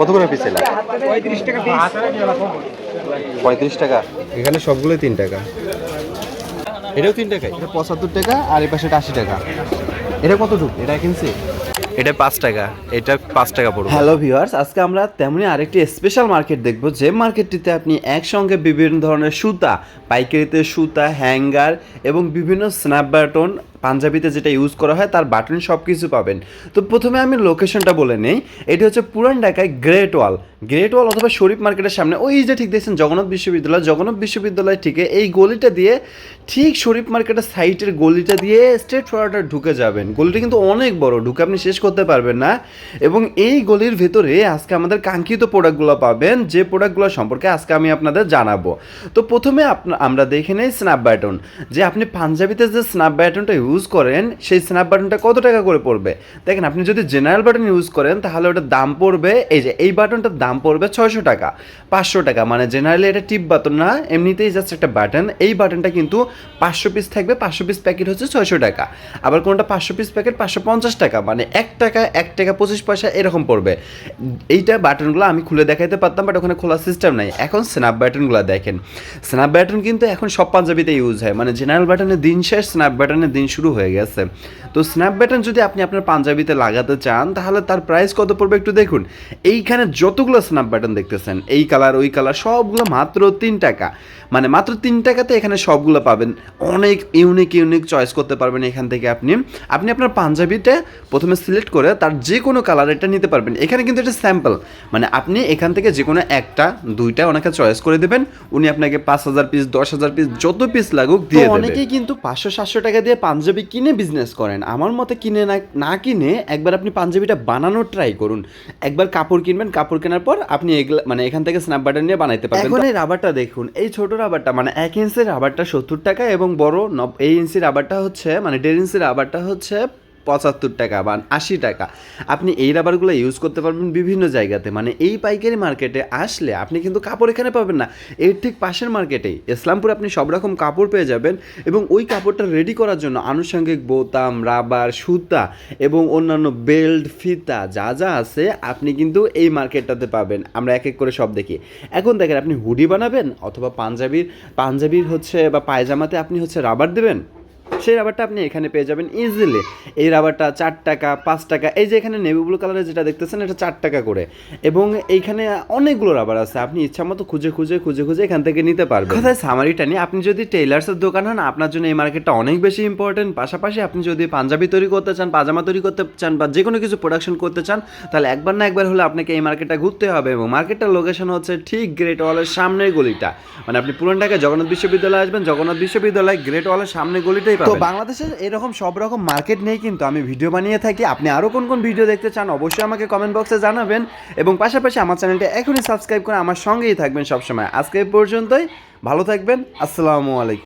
কত করে পিস এলা? পঁয়ত্রিশ টাকা। টাকা এখানে সবগুলো তিন টাকা। এটাও তিন টাকায়? এটা পঁচাত্তর টাকা আর এই পাশে আশি টাকা। এটা কতটুকু এটা কিনছি? এটা পাঁচ টাকা। এটা পাঁচ টাকা পড়বে। হ্যালো ভিউয়ার্স আজকে আমরা তেমনি আরেকটি স্পেশাল মার্কেট দেখব যে মার্কেটটিতে আপনি একসঙ্গে বিভিন্ন ধরনের সুতা পাইকারিতে সুতা হ্যাঙ্গার এবং বিভিন্ন স্ন্যাপ বাটন পাঞ্জাবিতে যেটা ইউজ করা হয়, তার বাটন সব কিছু পাবেন। তো প্রথমে আমি লোকেশনটা বলে নেই। এটি হচ্ছে পুরান ঢাকায় গ্রেট ওয়াল গ্রেট ওয়াল অথবা শরীফ মার্কেটের সামনে, ওই যে ঠিক দেখছেন জগন্নাথ বিশ্ববিদ্যালয় জগন্নাথ বিশ্ববিদ্যালয় থেকে এই গলিটা দিয়ে ঠিক শরীফ মার্কেটের সাইটের গলিটা দিয়ে স্ট্রেট ফরওয়ার্ডার ঢুকে যাবেন। গলিটা কিন্তু অনেক বড়, ঢুকে আপনি শেষ করতে পারবেন না। এবং এই গলির ভেতরে আজকে আমাদের কাঙ্ক্ষিত প্রোডাক্টগুলো পাবেন, যে প্রোডাক্টগুলো সম্পর্কে আজকে আমি আপনাদের জানাব। তো প্রথমে আমরা দেখে নেই স্ন্যাপ ব্যাটন যে আপনি পাঞ্জাবিতে যে স্ন্যাপ ব্যাটনটা ইউজ করেন, সেই স্ন্যাপ বাটনটা কত টাকা করে পড়বে? দেখেন, আপনি যদি জেনারেল বাটন ইউজ করেন, তাহলে ওটার দাম পড়বে, এই যে, এই বাটনটার দাম পড়বে ছয়শো টাকা, পাঁচশো টাকা। মানে জেনারেলি এটা টিপ বাটন না, এমনিতেই জাস্ট একটা বাটন এই বাটনটা কিন্তু পাঁচশো পিস থাকবে, পাঁচশো পিস প্যাকেট হচ্ছে ছয়শো টাকা। আবার কোনটা পাঁচশো পিস প্যাকেট পাঁচশো পঞ্চাশ টাকা। মানে এক টাকা এক টাকা পঁচিশ পয়সা এরকম পড়বে। এইটা বাটনগুলো আমি খুলে দেখাইতে পারতাম বাট ওখানে খোলার সিস্টেম নাই। এখন স্ন্যাপ বাটনগুলো দেখেন। স্ন্যাপ বাটন কিন্তু এখন সব পাঞ্জাবিতে ইউজ হয়। মানে জেনারেল বাটনের দিন শেষ স্ন্যাপ বাটনের দিন শুরু হয়ে গেছে। তো স্ন্যাপ বাটন যদি আপনি আপনার পাঞ্জাবিতে লাগাতে চান তাহলে তার প্রাইস কত পড়বে একটু দেখুন। এইখানে যতগুলো স্ন্যাপ বাটন দেখতেছেন এই কালার ওই কালার সবগুলো মাত্র তিন টাকা। মানে মাত্র তিন টাকাতে এখানে সবগুলো পাবেন। অনেক ইউনিক ইউনিক চয়েস করতে পারবেন এখান থেকে আপনি। আপনি আপনার পাঞ্জাবিতে প্রথমে সিলেক্ট করে তার যে কোনো কালার এটা নিতে পারবেন। এখানে কিন্তু এটা স্যাম্পল মানে আপনি এখান থেকে যে কোনো একটা দুইটা ওনাকে চয়েস করে দেবেন। উনি আপনাকে পাঁচ হাজার পিস দশ হাজার পিস যত পিস লাগুক দিয়ে। অনেকেই কিন্তু পাঁচশো সাতশো টাকা দিয়ে পাঞ্জাবি কিনে বিজনেস করেন। আমার মতে কিনে না না কিনে একবার আপনি পাঞ্জাবিটা বানানোর ট্রাই করুন। একবার কাপড় কিনবেন কাপড় কেনার পর আপনি এগুলা মানে এখান থেকে স্ন্যাপ বাটার নিয়ে বানাইতে পারবেন। এখন এই রাবারটা দেখুন এই ছোট রাবারটা মানে এক ইঞ্চের রাবারটা সত্তর টাকা এবং বড় এই ইঞ্চির রাবারটা হচ্ছে মানে দেড় ইঞ্চির রাবারটা হচ্ছে পঁচাত্তর টাকা বা আশি টাকা। আপনি এই রাবারগুলো ইউজ করতে পারবেন বিভিন্ন জায়গাতে। মানে এই পাইকারি মার্কেটে আসলে আপনি কিন্তু কাপড় এখানে পাবেন না। এর ঠিক পাশের মার্কেটেই ইসলামপুর আপনি সব রকম কাপড় পেয়ে যাবেন এবং ওই কাপড়টা রেডি করার জন্য আনুষঙ্গিক বোতাম রাবার সুতা এবং অন্যান্য বেল্ট ফিতা যা যা আছে আপনি কিন্তু এই মার্কেটটাতে পাবেন। আমরা এক এক করে সব দেখি। এখন দেখেন আপনি হুডি বানাবেন অথবা পাঞ্জাবির পাঞ্জাবির হচ্ছে বা পায়জামাতে আপনি হচ্ছে রাবার দেবেন। সেই রাবারটা আপনি এখানে পেয়ে যাবেন ইজিলি এই রাবারটা চার টাকা, পাঁচ টাকা, এই যে এখানে নেভি ব্লু কালারের যেটা দেখতেছেন, এটা চার টাকা করে। এবং এইখানে অনেকগুলো রাবার আছে, আপনি ইচ্ছা মতো খুঁজে খুঁজে খুঁজে খুঁজে এখান থেকে নিতে পারবেন। কথায় সামারিটা নিয়ে আপনি যদি টেইলার্সের দোকান হন, আপনার জন্য এই মার্কেটটা অনেক বেশি ইম্পর্টেন্ট পাশাপাশি আপনি যদি পাঞ্জাবি তৈরি করতে চান, পাজামা তৈরি করতে চান, বা যে কোনো কিছু প্রোডাকশন করতে চান, তাহলে একবার না একবার হলে আপনাকে এই মার্কেটটা ঘুরতে হবে এবং মার্কেটটার লোকেশন হচ্ছে ঠিক গ্রেট ওয়ালের সামনের গলিটা। মানে আপনি পুরান ঢাকায় জগন্নাথ বিশ্ববিদ্যালয়ে আসবেন, জগন্নাথ বিশ্ববিদ্যালয় গ্রেট ওয়ালের সামনের গলিটাই তো বাংলাদেশে এরকম সব রকম মার্কেট নেই কিন্তু আমি ভিডিও বানিয়ে থাকি। আপনি আরও কোন কোন ভিডিও দেখতে চান অবশ্যই আমাকে কমেন্ট বক্সে জানাবেন। এবং পাশাপাশি আমার চ্যানেলটা এখনই সাবস্ক্রাইব করে আমার সঙ্গেই থাকবেন সবসময়। আজকে পর্যন্তই ভালো থাকবেন আসসালামু আলাইকুম।